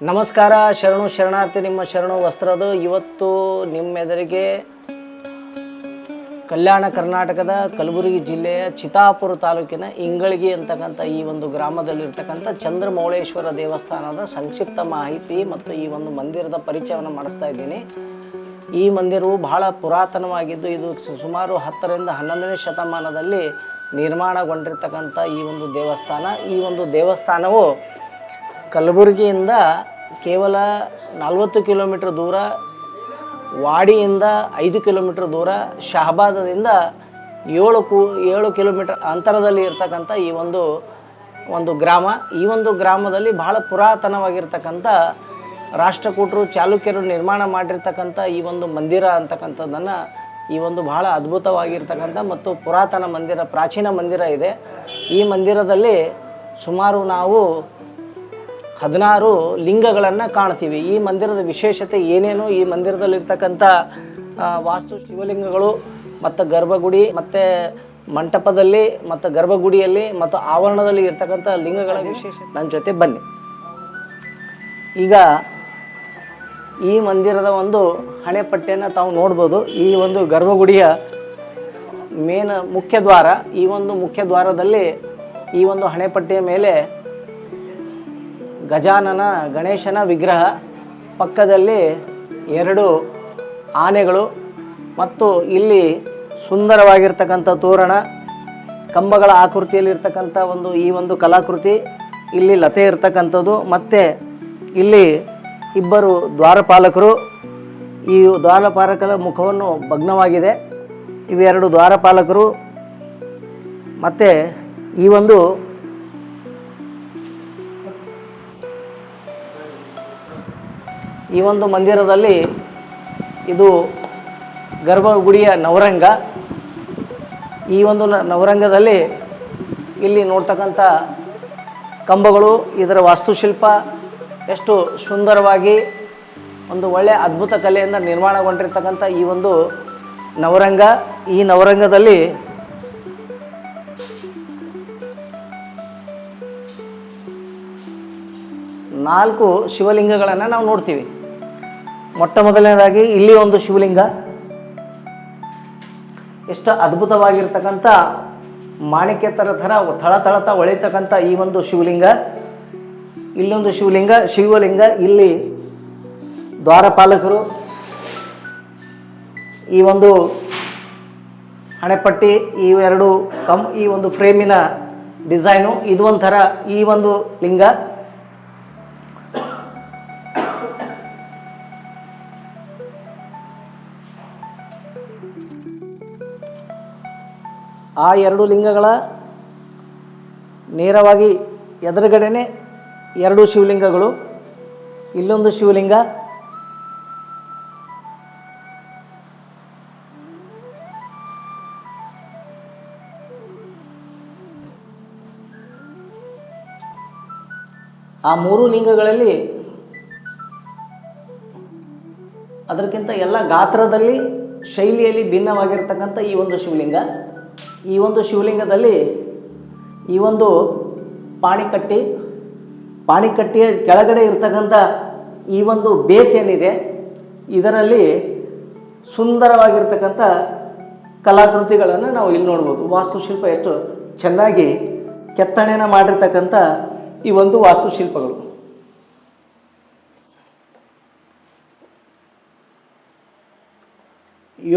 ನಮಸ್ಕಾರ, ಶರಣು ಶರಣಾರ್ಥಿ, ನಿಮ್ಮ ಶರಣು ವಸ್ತ್ರದ ಇವತ್ತು ನಿಮ್ಮೆದುರಿಗೆ ಕಲ್ಯಾಣ ಕರ್ನಾಟಕದ ಕಲಬುರಗಿ ಜಿಲ್ಲೆಯ ಚಿತಾಪುರ ತಾಲೂಕಿನ ಇಂಗಳಗಿ ಅಂತಕ್ಕಂಥ ಈ ಒಂದು ಗ್ರಾಮದಲ್ಲಿರ್ತಕ್ಕಂಥ ಚಂದ್ರಮೌಳೇಶ್ವರ ದೇವಸ್ಥಾನದ ಸಂಕ್ಷಿಪ್ತ ಮಾಹಿತಿ ಮತ್ತು ಈ ಒಂದು ಮಂದಿರದ ಪರಿಚಯವನ್ನು ಮಾಡಿಸ್ತಾ ಇದ್ದೀನಿ. ಈ ಮಂದಿರವು ಬಹಳ ಪುರಾತನವಾಗಿದ್ದು, ಇದು ಸುಮಾರು ಹತ್ತರಿಂದ ಹನ್ನೊಂದನೇ ಶತಮಾನದಲ್ಲಿ ನಿರ್ಮಾಣಗೊಂಡಿರ್ತಕ್ಕಂಥ ಈ ಒಂದು ದೇವಸ್ಥಾನ. ಈ ಒಂದು ದೇವಸ್ಥಾನವು ಕಲಬುರಗಿಯಿಂದ ಕೇವಲ ನಲವತ್ತು ಕಿಲೋಮೀಟ್ರ್ ದೂರ, ವಾಡಿಯಿಂದ ಐದು ಕಿಲೋಮೀಟ್ರ್ ದೂರ, ಶಹಬಾದದಿಂದ ಏಳು ಕು, ಏಳು ಕಿಲೋಮೀಟ್ರ್ ಅಂತರದಲ್ಲಿ ಇರ್ತಕ್ಕಂಥ ಈ ಒಂದು ಒಂದು ಗ್ರಾಮ. ಈ ಒಂದು ಗ್ರಾಮದಲ್ಲಿ ಬಹಳ ಪುರಾತನವಾಗಿರ್ತಕ್ಕಂಥ ರಾಷ್ಟ್ರಕೂಟರು, ಚಾಲುಕ್ಯರು ನಿರ್ಮಾಣ ಮಾಡಿರ್ತಕ್ಕಂಥ ಈ ಒಂದು ಮಂದಿರ ಅಂತಕ್ಕಂಥದ್ದನ್ನು ಈ ಒಂದು ಬಹಳ ಅದ್ಭುತವಾಗಿರ್ತಕ್ಕಂಥ ಮತ್ತು ಪುರಾತನ ಮಂದಿರ, ಪ್ರಾಚೀನ ಮಂದಿರ ಇದೆ. ಈ ಮಂದಿರದಲ್ಲಿ ಸುಮಾರು ನಾವು ಹದಿನಾರು ಲಿಂಗಗಳನ್ನು ಕಾಣ್ತೀವಿ. ಈ ಮಂದಿರದ ವಿಶೇಷತೆ ಏನೇನು? ಈ ಮಂದಿರದಲ್ಲಿರ್ತಕ್ಕಂಥ ವಾಸ್ತು ಶಿವಲಿಂಗಗಳು ಮತ್ತು ಗರ್ಭಗುಡಿ ಮತ್ತು ಮಂಟಪದಲ್ಲಿ ಮತ್ತು ಗರ್ಭಗುಡಿಯಲ್ಲಿ ಮತ್ತು ಆವರಣದಲ್ಲಿ ಇರ್ತಕ್ಕಂಥ ಲಿಂಗಗಳ ವಿಶೇಷ ನನ್ನ ಜೊತೆ ಬನ್ನಿ. ಈಗ ಈ ಮಂದಿರದ ಒಂದು ಹಣೆಪಟ್ಟಿಯನ್ನು ತಾವು ನೋಡ್ಬೋದು. ಈ ಒಂದು ಗರ್ಭಗುಡಿಯ ಮೇನ್ ಮುಖ್ಯ ದ್ವಾರ, ಈ ಒಂದು ಮುಖ್ಯ ದ್ವಾರದಲ್ಲಿ ಈ ಒಂದು ಹಣೆಪಟ್ಟಿಯ ಮೇಲೆ ಗಜಾನನ ಗಣೇಶನ ವಿಗ್ರಹ, ಪಕ್ಕದಲ್ಲಿ ಎರಡು ಆನೆಗಳು ಮತ್ತು ಇಲ್ಲಿ ಸುಂದರವಾಗಿರ್ತಕ್ಕಂಥ ತೋರಣ, ಕಂಬಗಳ ಆಕೃತಿಯಲ್ಲಿರ್ತಕ್ಕಂಥ ಒಂದು ಈ ಒಂದು ಕಲಾಕೃತಿ, ಇಲ್ಲಿ ಲತೆ ಇರ್ತಕ್ಕಂಥದ್ದು ಮತ್ತು ಇಲ್ಲಿ ಇಬ್ಬರು ದ್ವಾರಪಾಲಕರು. ಈ ದ್ವಾರಪಾಲಕರ ಮುಖವನ್ನು ಭಗ್ನವಾಗಿದೆ. ಇವೆರಡು ದ್ವಾರಪಾಲಕರು ಮತ್ತು ಈ ಒಂದು ಈ ಒಂದು ಮಂದಿರದಲ್ಲಿ ಇದು ಗರ್ಭಗುಡಿಯ ನವರಂಗ. ಈ ಒಂದು ನವರಂಗದಲ್ಲಿ ಇಲ್ಲಿ ನೋಡ್ತಕ್ಕಂಥ ಕಂಬಗಳು, ಇದರ ವಾಸ್ತುಶಿಲ್ಪ ಎಷ್ಟು ಸುಂದರವಾಗಿ ಒಂದು ಒಳ್ಳೆಯ ಅದ್ಭುತ ಕಲೆಯಿಂದ ನಿರ್ಮಾಣಗೊಂಡಿರ್ತಕ್ಕಂಥ ಈ ಒಂದು ನವರಂಗ. ಈ ನವರಂಗದಲ್ಲಿ ನಾಲ್ಕು ಶಿವಲಿಂಗಗಳನ್ನು ನಾವು ನೋಡ್ತೀವಿ. ಮೊಟ್ಟ ಮೊದಲನೇದಾಗಿ ಇಲ್ಲಿ ಒಂದು ಶಿವಲಿಂಗ. ಎಷ್ಟು ಅದ್ಭುತವಾಗಿರ್ತಕ್ಕಂಥ ಮಾಣಿಕ್ಯ ಥರ ಥರ ಥಳ ಥಳತ ಹೊಳಿತಕ್ಕಂಥ ಈ ಒಂದು ಶಿವಲಿಂಗ. ಇಲ್ಲೊಂದು ಶಿವಲಿಂಗ ಶಿವಲಿಂಗ, ಇಲ್ಲಿ ದ್ವಾರಪಾಲಕರು, ಈ ಒಂದು ಹಣೆಪಟ್ಟಿ, ಈ ಎರಡು ಕಮ್, ಈ ಒಂದು ಫ್ರೇಮಿನ ಡಿಸೈನು ಇದು ಒಂಥರ ಈ ಒಂದು ಲಿಂಗ. ಆ ಎರಡು ಲಿಂಗಗಳ ನೇರವಾಗಿ ಎದುರುಗಡೆನೆ ಎರಡು ಶಿವಲಿಂಗಗಳು, ಇಲ್ಲೊಂದು ಶಿವಲಿಂಗ. ಆ ಮೂರು ಲಿಂಗಗಳಲ್ಲಿ ಅದಕ್ಕಿಂತ ಎಲ್ಲ ಗಾತ್ರದಲ್ಲಿ ಶೈಲಿಯಲ್ಲಿ ಭಿನ್ನವಾಗಿರ್ತಕ್ಕಂಥ ಈ ಒಂದು ಶಿವಲಿಂಗ. ಈ ಒಂದು ಶಿವಲಿಂಗದಲ್ಲಿ ಈ ಒಂದು ಪಾಣಿಕಟ್ಟಿ, ಪಾಣಿಕಟ್ಟಿಯ ಕೆಳಗಡೆ ಇರ್ತಕ್ಕಂಥ ಈ ಒಂದು ಬೇಸ್ ಏನಿದೆ, ಇದರಲ್ಲಿ ಸುಂದರವಾಗಿರ್ತಕ್ಕಂಥ ಕಲಾಕೃತಿಗಳನ್ನು ನಾವು ಇಲ್ಲಿ ನೋಡ್ಬೋದು. ವಾಸ್ತುಶಿಲ್ಪ ಎಷ್ಟು ಚೆನ್ನಾಗಿ ಕೆತ್ತನೆನ ಮಾಡಿರ್ತಕ್ಕಂಥ ಈ ಒಂದು ವಾಸ್ತುಶಿಲ್ಪಗಳು.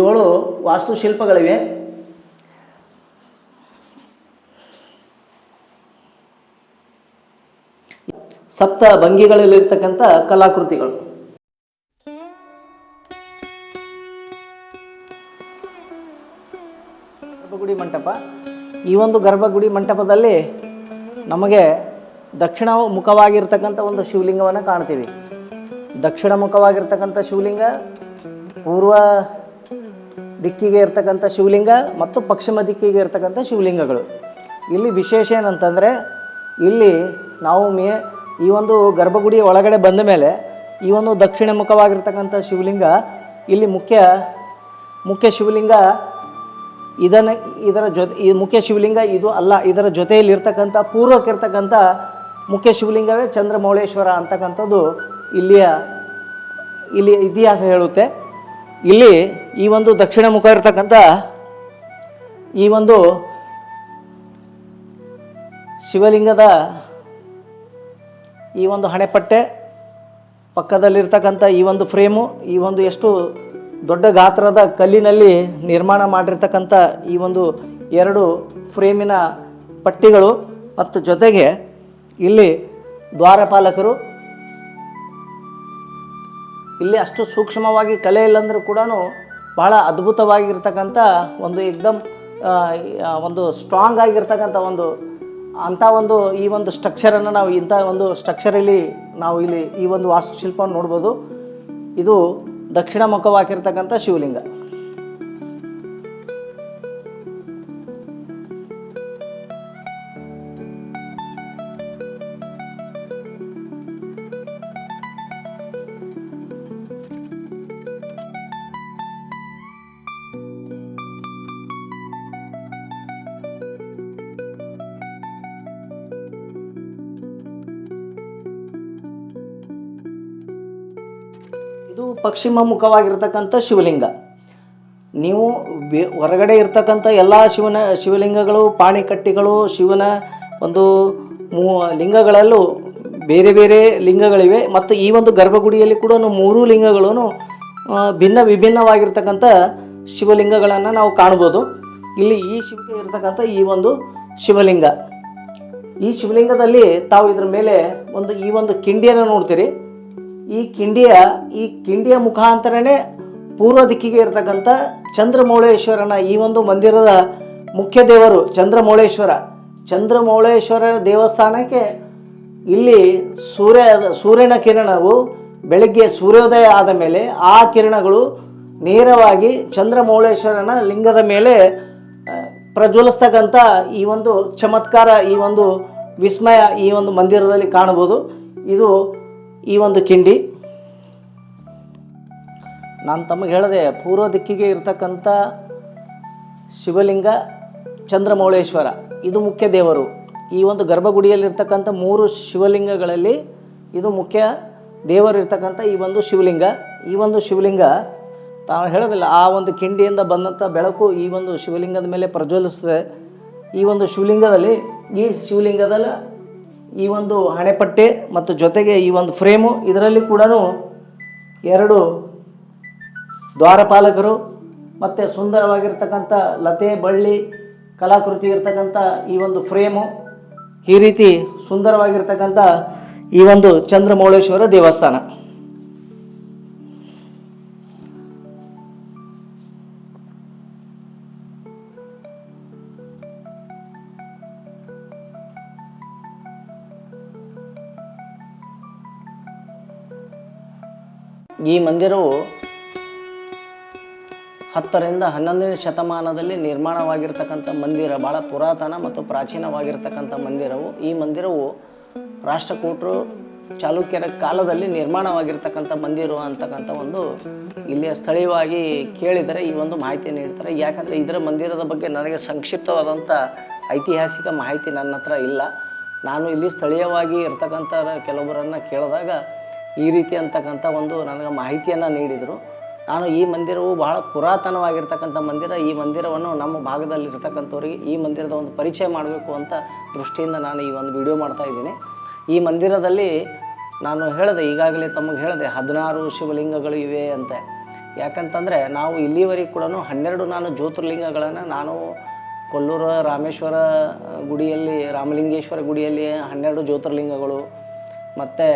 ಏಳು ವಾಸ್ತುಶಿಲ್ಪಗಳಿವೆ. ಸಪ್ತ ಭಂಗಿಗಳಲ್ಲಿರ್ತಕ್ಕಂಥ ಕಲಾಕೃತಿಗಳು. ಗರ್ಭಗುಡಿ ಮಂಟಪ. ಈ ಒಂದು ಗರ್ಭಗುಡಿ ಮಂಟಪದಲ್ಲಿ ನಮಗೆ ದಕ್ಷಿಣ ಮುಖವಾಗಿರ್ತಕ್ಕಂಥ ಒಂದು ಶಿವಲಿಂಗವನ್ನು ಕಾಣ್ತೀವಿ. ದಕ್ಷಿಣ ಮುಖವಾಗಿರ್ತಕ್ಕಂಥ ಶಿವಲಿಂಗ, ಪೂರ್ವ ದಿಕ್ಕಿಗೆ ಇರ್ತಕ್ಕಂಥ ಶಿವಲಿಂಗ ಮತ್ತು ಪಶ್ಚಿಮ ದಿಕ್ಕಿಗೆ ಇರ್ತಕ್ಕಂಥ ಶಿವಲಿಂಗಗಳು. ಇಲ್ಲಿ ವಿಶೇಷ ಏನಂತಂದರೆ ಇಲ್ಲಿ ನಾವು ಮೇ ಈ ಒಂದು ಗರ್ಭಗುಡಿಯ ಒಳಗಡೆ ಬಂದ ಮೇಲೆ ಈ ಒಂದು ದಕ್ಷಿಣ ಮುಖವಾಗಿರ್ತಕ್ಕಂಥ ಶಿವಲಿಂಗ, ಇಲ್ಲಿ ಮುಖ್ಯ ಮುಖ್ಯ ಶಿವಲಿಂಗ ಇದನ್ನು, ಇದರ ಜೊತೆ, ಈ ಮುಖ್ಯ ಶಿವಲಿಂಗ ಇದು ಅಲ್ಲ, ಇದರ ಜೊತೆಯಲ್ಲಿ ಇರ್ತಕ್ಕಂಥ ಪೂರ್ವಕ್ಕಿರ್ತಕ್ಕಂಥ ಮುಖ್ಯ ಶಿವಲಿಂಗವೇ ಚಂದ್ರಮೌಳೇಶ್ವರ ಅಂತಕ್ಕಂಥದ್ದು ಇಲ್ಲಿಯ, ಇಲ್ಲಿ ಇತಿಹಾಸ ಹೇಳುತ್ತೆ. ಇಲ್ಲಿ ಈ ಒಂದು ದಕ್ಷಿಣ ಮುಖ ಇರತಕ್ಕಂಥ ಈ ಒಂದು ಶಿವಲಿಂಗದ ಈ ಒಂದು ಹಣೆಪಟ್ಟೆ ಪಕ್ಕದಲ್ಲಿರ್ತಕ್ಕಂಥ ಈ ಒಂದು ಫ್ರೇಮು ಈ ಒಂದು ಎಷ್ಟು ದೊಡ್ಡ ಗಾತ್ರದ ಕಲ್ಲಿನಲ್ಲಿ ನಿರ್ಮಾಣ ಮಾಡಿರ್ತಕ್ಕಂಥ ಈ ಒಂದು ಎರಡು ಫ್ರೇಮಿನ ಪಟ್ಟಿಗಳು. ಮತ್ತು ಜೊತೆಗೆ ಇಲ್ಲಿ ದ್ವಾರಪಾಲಕರು ಇಲ್ಲಿ ಅಷ್ಟು ಸೂಕ್ಷ್ಮವಾಗಿ ಕಲೆ ಇಲ್ಲಂದರೂ ಕೂಡ ಬಹಳ ಅದ್ಭುತವಾಗಿರ್ತಕ್ಕಂಥ ಒಂದು ಆ, ಒಂದು ಸ್ಟ್ರಾಂಗ್ ಆಗಿರ್ತಕ್ಕಂಥ ಒಂದು ಅಂಥ ಒಂದು ಈ ಒಂದು ಸ್ಟ್ರಕ್ಚರನ್ನು ನಾವು ಇಂಥ ಒಂದು ಸ್ಟ್ರಕ್ಚರಲ್ಲಿ ನಾವು ಇಲ್ಲಿ ಈ ಒಂದು ವಾಸ್ತುಶಿಲ್ಪವನ್ನು ನೋಡ್ಬೋದು. ಇದು ದಕ್ಷಿಣ ಮುಖವಾಗಿರ್ತಕ್ಕಂಥ ಶಿವಲಿಂಗ. ಇದು ಪಶ್ಚಿಮ ಮುಖವಾಗಿರ್ತಕ್ಕಂಥ ಶಿವಲಿಂಗ. ನೀವು ಹೊರಗಡೆ ಇರ್ತಕ್ಕಂಥ ಎಲ್ಲ ಶಿವನ, ಶಿವಲಿಂಗಗಳು, ಪಾಣಿಕಟ್ಟಿಗಳು, ಶಿವನ ಒಂದು ಮೂ, ಲಿಂಗಗಳಲ್ಲೂ ಬೇರೆ ಬೇರೆ ಲಿಂಗಗಳಿವೆ. ಮತ್ತು ಈ ಒಂದು ಗರ್ಭಗುಡಿಯಲ್ಲಿ ಕೂಡ ಮೂರು ಲಿಂಗಗಳೂ ಭಿನ್ನ ವಿಭಿನ್ನವಾಗಿರ್ತಕ್ಕಂಥ ಶಿವಲಿಂಗಗಳನ್ನು ನಾವು ಕಾಣ್ಬೋದು. ಇಲ್ಲಿ ಈ ಶಿವಗೆ ಇರತಕ್ಕಂಥ ಈ ಒಂದು ಶಿವಲಿಂಗ. ಈ ಶಿವಲಿಂಗದಲ್ಲಿ ತಾವು ಇದ್ರ ಮೇಲೆ ಒಂದು, ಈ ಒಂದು ಕಿಂಡಿಯನ್ನು ನೋಡ್ತೀರಿ. ಈ ಕಿಂಡಿಯ ಈ ಕಿಂಡಿಯ ಮುಖಾಂತರನೇ ಪೂರ್ವ ದಿಕ್ಕಿಗೆ ಇರತಕ್ಕಂಥ ಚಂದ್ರಮೌಳೇಶ್ವರನ ಈ ಒಂದು ಮಂದಿರದ ಮುಖ್ಯ ದೇವರು ಚಂದ್ರಮೌಳೇಶ್ವರ. ಚಂದ್ರಮೌಳೇಶ್ವರ ದೇವಸ್ಥಾನಕ್ಕೆ ಇಲ್ಲಿ ಸೂರ್ಯ, ಸೂರ್ಯನ ಕಿರಣವು ಬೆಳಗ್ಗೆ ಸೂರ್ಯೋದಯ ಆದ ಮೇಲೆ ಆ ಕಿರಣಗಳು ನೇರವಾಗಿ ಚಂದ್ರಮೌಳೇಶ್ವರನ ಲಿಂಗದ ಮೇಲೆ ಪ್ರಜ್ವಲಿಸ್ತಕ್ಕಂಥ ಈ ಒಂದು ಚಮತ್ಕಾರ, ಈ ಒಂದು ವಿಸ್ಮಯ ಈ ಒಂದು ಮಂದಿರದಲ್ಲಿ ಕಾಣಬಹುದು. ಇದು ಈ ಒಂದು ಕಿಂಡಿ. ನಾನು ತಮಗೆ ಹೇಳಿದೆ, ಪೂರ್ವ ದಿಕ್ಕಿಗೆ ಇರತಕ್ಕಂಥ ಶಿವಲಿಂಗ ಚಂದ್ರಮೌಳೇಶ್ವರ, ಇದು ಮುಖ್ಯ ದೇವರು. ಈ ಒಂದು ಗರ್ಭಗುಡಿಯಲ್ಲಿರ್ತಕ್ಕಂಥ ಮೂರು ಶಿವಲಿಂಗಗಳಲ್ಲಿ ಇದು ಮುಖ್ಯ ದೇವರು ಇರ್ತಕ್ಕಂಥ ಈ ಒಂದು ಶಿವಲಿಂಗ. ಈ ಒಂದು ಶಿವಲಿಂಗ, ತಾವು ಹೇಳೋದಿಲ್ಲ, ಆ ಒಂದು ಕಿಂಡಿಯಿಂದ ಬಂದಂಥ ಬೆಳಕು ಈ ಒಂದು ಶಿವಲಿಂಗದ ಮೇಲೆ ಪ್ರಜ್ವಲಿಸ್ತದೆ ಈ ಒಂದು ಶಿವಲಿಂಗದಲ್ಲಿ, ಈ ಶಿವಲಿಂಗದಲ್ಲಿ ಈ ಒಂದು ಹಣೆಪಟ್ಟೆ ಮತ್ತು ಜೊತೆಗೆ ಈ ಒಂದು ಫ್ರೇಮು ಇದರಲ್ಲಿ ಕೂಡ ಎರಡು ದ್ವಾರಪಾಲಕರು ಮತ್ತು ಸುಂದರವಾಗಿರ್ತಕ್ಕಂಥ ಲತೆ, ಬಳ್ಳಿ, ಕಲಾಕೃತಿ ಇರ್ತಕ್ಕಂಥ ಈ ಒಂದು ಫ್ರೇಮು ಈ ರೀತಿ ಸುಂದರವಾಗಿರ್ತಕ್ಕಂಥ ಈ ಒಂದು ಚಂದ್ರಮೌಳೇಶ್ವರ ದೇವಸ್ಥಾನ. ಈ ಮಂದಿರವು ಹತ್ತರಿಂದ ಹನ್ನೊಂದನೇ ಶತಮಾನದಲ್ಲಿ ನಿರ್ಮಾಣವಾಗಿರ್ತಕ್ಕಂಥ ಮಂದಿರ ಭಾಳ ಪುರಾತನ ಮತ್ತು ಪ್ರಾಚೀನವಾಗಿರ್ತಕ್ಕಂಥ ಮಂದಿರವು. ಈ ಮಂದಿರವು ರಾಷ್ಟ್ರಕೂಟರು ಚಾಲುಕ್ಯರ ಕಾಲದಲ್ಲಿ ನಿರ್ಮಾಣವಾಗಿರ್ತಕ್ಕಂಥ ಮಂದಿರ ಅಂತಕ್ಕಂಥ ಒಂದು ಇಲ್ಲಿಯ ಸ್ಥಳೀಯವಾಗಿ ಕೇಳಿದರೆ ಈ ಒಂದು ಮಾಹಿತಿ ನೀಡ್ತಾರೆ. ಯಾಕಂದರೆ ಇದರ ಮಂದಿರದ ಬಗ್ಗೆ ನನಗೆ ಸಂಕ್ಷಿಪ್ತವಾದಂಥ ಐತಿಹಾಸಿಕ ಮಾಹಿತಿ ನನ್ನ ಹತ್ರ ಇಲ್ಲ. ನಾನು ಇಲ್ಲಿ ಸ್ಥಳೀಯವಾಗಿ ಇರ್ತಕ್ಕಂಥ ಕೆಲವರನ್ನು ಕೇಳಿದಾಗ ಈ ರೀತಿ ಅಂತಕ್ಕಂಥ ಒಂದು ನನಗೆ ಮಾಹಿತಿಯನ್ನು ನೀಡಿದರು. ನಾನು ಈ ಮಂದಿರವು ಬಹಳ ಪುರಾತನವಾಗಿರ್ತಕ್ಕಂಥ ಮಂದಿರ. ಈ ಮಂದಿರವನ್ನು ನಮ್ಮ ಭಾಗದಲ್ಲಿರ್ತಕ್ಕಂಥವ್ರಿಗೆ ಈ ಮಂದಿರದ ಒಂದು ಪರಿಚಯ ಮಾಡಬೇಕು ಅಂತ ದೃಷ್ಟಿಯಿಂದ ನಾನು ಈ ಒಂದು ವಿಡಿಯೋ ಮಾಡ್ತಾ ಇದ್ದೀನಿ. ಈ ಮಂದಿರದಲ್ಲಿ ನಾನು ಹೇಳಿದೆ, ಈಗಾಗಲೇ ತಮಗೆ ಹೇಳಿದೆ ಹದಿನಾರು ಶಿವಲಿಂಗಗಳು ಇವೆ ಅಂತ. ಯಾಕಂತಂದರೆ ನಾವು ಇಲ್ಲಿವರೆಗೆ ಕೂಡ ಹನ್ನೆರಡು ನಾನು ಜ್ಯೋತಿರ್ಲಿಂಗಗಳನ್ನು ನಾನು ಕೊಲ್ಲೂರು ರಾಮೇಶ್ವರ ಗುಡಿಯಲ್ಲಿ, ರಾಮಲಿಂಗೇಶ್ವರ ಗುಡಿಯಲ್ಲಿ ಹನ್ನೆರಡು ಜ್ಯೋತಿರ್ಲಿಂಗಗಳು, ಮತ್ತು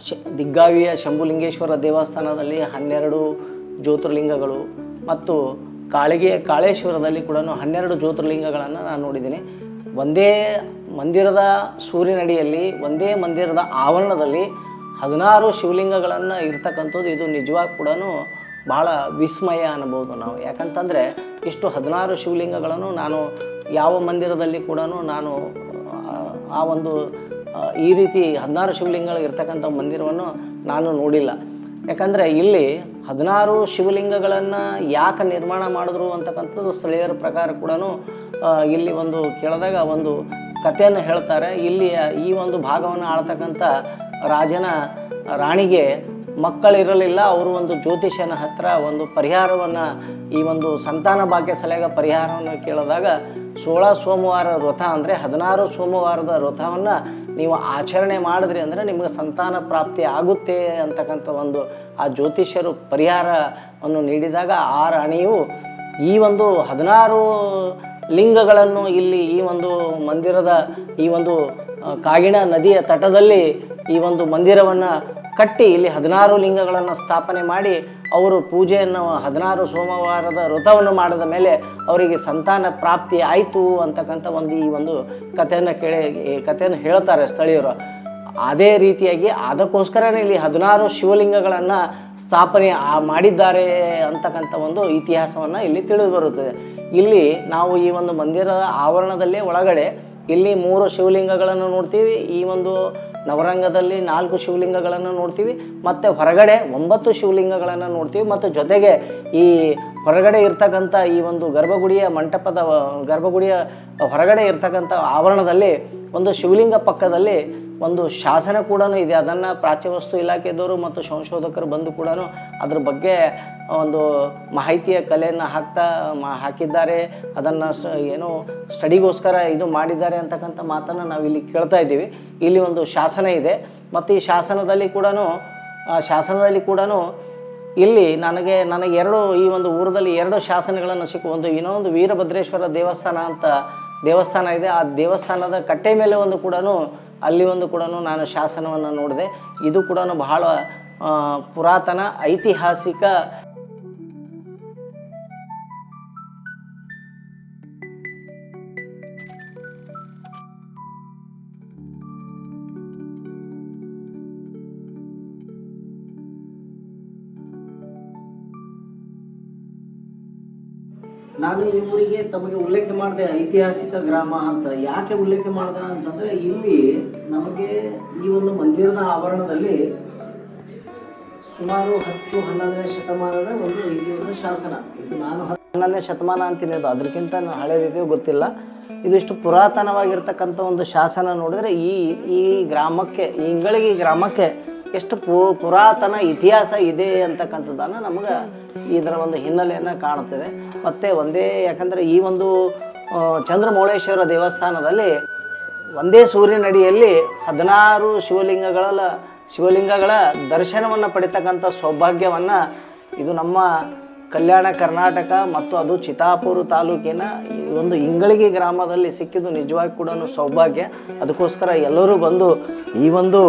ಶ ದಿಗ್ಗಾವಿಯ ಶಂಭುಲಿಂಗೇಶ್ವರ ದೇವಸ್ಥಾನದಲ್ಲಿ ಹನ್ನೆರಡು ಜ್ಯೋತಿರ್ಲಿಂಗಗಳು ಮತ್ತು ಕಾಳಿಗೆ ಕಾಳೇಶ್ವರದಲ್ಲಿ ಕೂಡ ಹನ್ನೆರಡು ಜ್ಯೋತಿರ್ಲಿಂಗಗಳನ್ನು ನಾನು ನೋಡಿದ್ದೀನಿ. ಒಂದೇ ಮಂದಿರದ ಸೂರ್ಯನಡಿಯಲ್ಲಿ ಒಂದೇ ಮಂದಿರದ ಆವರಣದಲ್ಲಿ ಹದಿನಾರು ಶಿವಲಿಂಗಗಳನ್ನು ಇರ್ತಕ್ಕಂಥದ್ದು ಇದು ನಿಜವಾಗಿ ಕೂಡ ಭಾಳ ವಿಸ್ಮಯ ಅನ್ಬೋದು ನಾವು. ಯಾಕಂತಂದರೆ ಇಷ್ಟು ಹದಿನಾರು ಶಿವಲಿಂಗಗಳನ್ನು ನಾನು ಯಾವ ಮಂದಿರದಲ್ಲಿ ಕೂಡ ನಾನು ಆ, ಒಂದು ಈ ರೀತಿ ಹದಿನಾರು ಶಿವಲಿಂಗಗಳು ಇರ್ತಕ್ಕಂಥ ಮಂದಿರವನ್ನು ನಾನು ನೋಡಿಲ್ಲ. ಯಾಕಂದರೆ ಇಲ್ಲಿ ಹದಿನಾರು ಶಿವಲಿಂಗಗಳನ್ನು ಯಾಕೆ ನಿರ್ಮಾಣ ಮಾಡಿದ್ರು ಅಂತಕ್ಕಂಥದ್ದು ಸ್ಥಳೀಯರ ಪ್ರಕಾರ ಕೂಡ ಇಲ್ಲಿ ಒಂದು ಕೇಳಿದಾಗ ಒಂದು ಕಥೆಯನ್ನು ಹೇಳ್ತಾರೆ. ಇಲ್ಲಿ ಈ ಒಂದು ಭಾಗವನ್ನು ಆಳ್ತಕ್ಕಂಥ ರಾಜನ ರಾಣಿಗೆ ಮಕ್ಕಳಿರಲಿಲ್ಲ, ಅವರು ಒಂದು ಜ್ಯೋತಿಷನ ಹತ್ರ ಒಂದು ಪರಿಹಾರವನ್ನು, ಈ ಒಂದು ಸಂತಾನ ಭಾಗ್ಯ ಸಲಹೆಗ ಪರಿಹಾರವನ್ನು ಕೇಳಿದಾಗ, ಸೋಳ ಸೋಮವಾರ ವ್ರತ ಅಂದರೆ ಹದಿನಾರು ಸೋಮವಾರದ ವ್ರತವನ್ನು ನೀವು ಆಚರಣೆ ಮಾಡಿದ್ರಿ ಅಂದರೆ ನಿಮಗೆ ಸಂತಾನ ಪ್ರಾಪ್ತಿ ಆಗುತ್ತೆ ಅಂತಕ್ಕಂಥ ಒಂದು ಆ ಜ್ಯೋತಿಷ್ಯರು ಪರಿಹಾರವನ್ನು ನೀಡಿದಾಗ ಆ ರಾಣಿಯು ಈ ಒಂದು ಹದಿನಾರು ಲಿಂಗಗಳನ್ನು ಇಲ್ಲಿ ಈ ಒಂದು ಮಂದಿರದ, ಈ ಒಂದು ಕಾಗಿಣ ನದಿಯ ತಟದಲ್ಲಿ ಈ ಒಂದು ಮಂದಿರವನ್ನು ಕಟ್ಟಿ ಇಲ್ಲಿ ಹದಿನಾರು ಲಿಂಗಗಳನ್ನು ಸ್ಥಾಪನೆ ಮಾಡಿ ಅವರು ಪೂಜೆಯನ್ನು ಹದಿನಾರು ಸೋಮವಾರದ ವ್ರತವನ್ನು ಮಾಡಿದ ಮೇಲೆ ಅವರಿಗೆ ಸಂತಾನ ಪ್ರಾಪ್ತಿ ಆಯಿತು ಅಂತಕ್ಕಂಥ ಒಂದು ಈ ಒಂದು ಕಥೆಯನ್ನು ಕೇಳಿ, ಈ ಕಥೆಯನ್ನು ಹೇಳ್ತಾರೆ ಸ್ಥಳೀಯರು. ಅದೇ ರೀತಿಯಾಗಿ ಅದಕ್ಕೋಸ್ಕರನೇ ಇಲ್ಲಿ ಹದಿನಾರು ಶಿವಲಿಂಗಗಳನ್ನು ಸ್ಥಾಪನೆ ಮಾಡಿದ್ದಾರೆ ಅಂತಕ್ಕಂಥ ಒಂದು ಇತಿಹಾಸವನ್ನು ಇಲ್ಲಿ ತಿಳಿದು ಬರುತ್ತದೆ ಇಲ್ಲಿ ನಾವು ಈ ಒಂದು ಮಂದಿರದ ಆವರಣದಲ್ಲೇ ಒಳಗಡೆ ಇಲ್ಲಿ ಮೂರು ಶಿವಲಿಂಗಗಳನ್ನು ನೋಡ್ತೀವಿ. ಈ ಒಂದು ನವರಂಗದಲ್ಲಿ ನಾಲ್ಕು ಶಿವಲಿಂಗಗಳನ್ನು ನೋಡ್ತೀವಿ, ಮತ್ತು ಹೊರಗಡೆ ಒಂಬತ್ತು ಶಿವಲಿಂಗಗಳನ್ನು ನೋಡ್ತೀವಿ, ಮತ್ತು ಜೊತೆಗೆ ಈ ಹೊರಗಡೆ ಇರ್ತಕ್ಕಂಥ ಈ ಒಂದು ಗರ್ಭಗುಡಿಯ ಮಂಟಪದ, ಗರ್ಭಗುಡಿಯ ಹೊರಗಡೆ ಇರ್ತಕ್ಕಂಥ ಆವರಣದಲ್ಲಿ ಒಂದು ಶಿವಲಿಂಗ ಪಕ್ಕದಲ್ಲಿ ಒಂದು ಶಾಸನ ಕೂಡ ಇದೆ. ಅದನ್ನು ಪ್ರಾಚ್ಯವಸ್ತು ಇಲಾಖೆದವರು ಮತ್ತು ಸಂಶೋಧಕರು ಬಂದು ಕೂಡ ಅದ್ರ ಬಗ್ಗೆ ಒಂದು ಮಾಹಿತಿಯ ಕಲೆಯನ್ನು ಹಾಕ್ತಾ ಹಾಕಿದ್ದಾರೆ. ಅದನ್ನು ಸ, ಏನು ಸ್ಟಡಿಗೋಸ್ಕರ ಇದು ಮಾಡಿದ್ದಾರೆ ಅಂತಕ್ಕಂಥ ಮಾತನ್ನು ನಾವು ಇಲ್ಲಿ ಕೇಳ್ತಾ ಇದ್ದೀವಿ. ಇಲ್ಲಿ ಒಂದು ಶಾಸನ ಇದೆ. ಮತ್ತು ಈ ಶಾಸನದಲ್ಲಿ ಕೂಡ ಶಾಸನದಲ್ಲಿ ಕೂಡ ಇಲ್ಲಿ ನನಗೆ ನನಗೆ ಎರಡು, ಈ ಒಂದು ಊರದಲ್ಲಿ ಎರಡು ಶಾಸನಗಳನ್ನು ಸಿಕ್ಕು. ಒಂದು ಇನ್ನೊಂದು ವೀರಭದ್ರೇಶ್ವರ ದೇವಸ್ಥಾನ ಅಂತ ದೇವಸ್ಥಾನ ಇದೆ. ಆ ದೇವಸ್ಥಾನದ ಕಟ್ಟೆ ಮೇಲೆ ಒಂದು ಕೂಡ ಅಲ್ಲಿ ಒಂದು ಕೂಡ ನಾನು ಶಾಸನವನ್ನು ನೋಡಿದೆ. ಇದು ಕೂಡ ಬಹಳ ಪುರಾತನ ಐತಿಹಾಸಿಕ ನಾನು ಈ ಊರಿಗೆ ತಮಗೆ ಉಲ್ಲೇಖ ಮಾಡಿದೆ ಐತಿಹಾಸಿಕ ಗ್ರಾಮ ಅಂತ ಯಾಕೆ ಉಲ್ಲೇಖ ಮಾಡಿದೆ ಅಂತಂದ್ರೆ ಇಲ್ಲಿ ನಮಗೆ ಈ ಒಂದು ಮಂದಿರದ ಆವರಣದಲ್ಲಿ ಸುಮಾರು ಹತ್ತು ಹನ್ನೊಂದನೇ ಶತಮಾನದ ಒಂದು ಇಲ್ಲಿ ಶಾಸನ. ಇದು ನಾನು ಹನ್ನೊಂದನೇ ಶತಮಾನ ಅಂತೀನಿ ಅದು ಅದಕ್ಕಿಂತ ಹಳೇದಿದೆಯೋ ಗೊತ್ತಿಲ್ಲ. ಇದಿಷ್ಟು ಪುರಾತನವಾಗಿರ್ತಕ್ಕಂಥ ಒಂದು ಶಾಸನ ನೋಡಿದ್ರೆ ಈ ಈ ಗ್ರಾಮಕ್ಕೆ, ಈ ಇಂಗಳಿಗೆ ಗ್ರಾಮಕ್ಕೆ ಎಷ್ಟು ಪು, ಪುರಾತನ ಇತಿಹಾಸ ಇದೆ ಅಂತಕ್ಕಂಥದ್ದನ್ನು ನಮಗೆ ಇದರ ಒಂದು ಹಿನ್ನೆಲೆಯನ್ನು ಕಾಣುತ್ತದೆ ಮತ್ತು ಒಂದೇ, ಯಾಕಂದರೆ ಈ ಒಂದು ಚಂದ್ರಮೌಳೇಶ್ವರ ದೇವಸ್ಥಾನದಲ್ಲಿ ಒಂದೇ ಸೂರ್ಯನಡಿಯಲ್ಲಿ ಹದಿನಾರು ಶಿವಲಿಂಗಗಳ ಶಿವಲಿಂಗಗಳ ದರ್ಶನವನ್ನು ಪಡಿತಕ್ಕಂಥ ಸೌಭಾಗ್ಯವನ್ನು ಇದು ನಮ್ಮ ಕಲ್ಯಾಣ ಕರ್ನಾಟಕ ಮತ್ತು ಅದು ಚಿತಾಪುರ ತಾಲೂಕಿನ ಒಂದು ಇಂಗಳಿಗೆ ಗ್ರಾಮದಲ್ಲಿ ಸಿಕ್ಕಿದ್ದು ನಿಜವಾಗಿ ಕೂಡ ಸೌಭಾಗ್ಯ. ಅದಕ್ಕೋಸ್ಕರ ಎಲ್ಲರೂ ಬಂದು ಈ ಒಂದು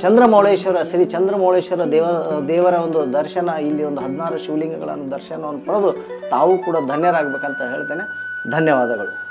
ಚಂದ್ರಮೌಳೇಶ್ವರ, ಶ್ರೀ ಚಂದ್ರಮೌಳೇಶ್ವರ ದೇವ, ದೇವರ ಒಂದು ದರ್ಶನ, ಇಲ್ಲಿ ಒಂದು ಹದಿನಾರು ಶಿವಲಿಂಗಗಳನ್ನು ದರ್ಶನವನ್ನು ಪಡೆದು ತಾವು ಕೂಡ ಧನ್ಯರಾಗಬೇಕಂತ ಹೇಳ್ತೇನೆ. ಧನ್ಯವಾದಗಳು.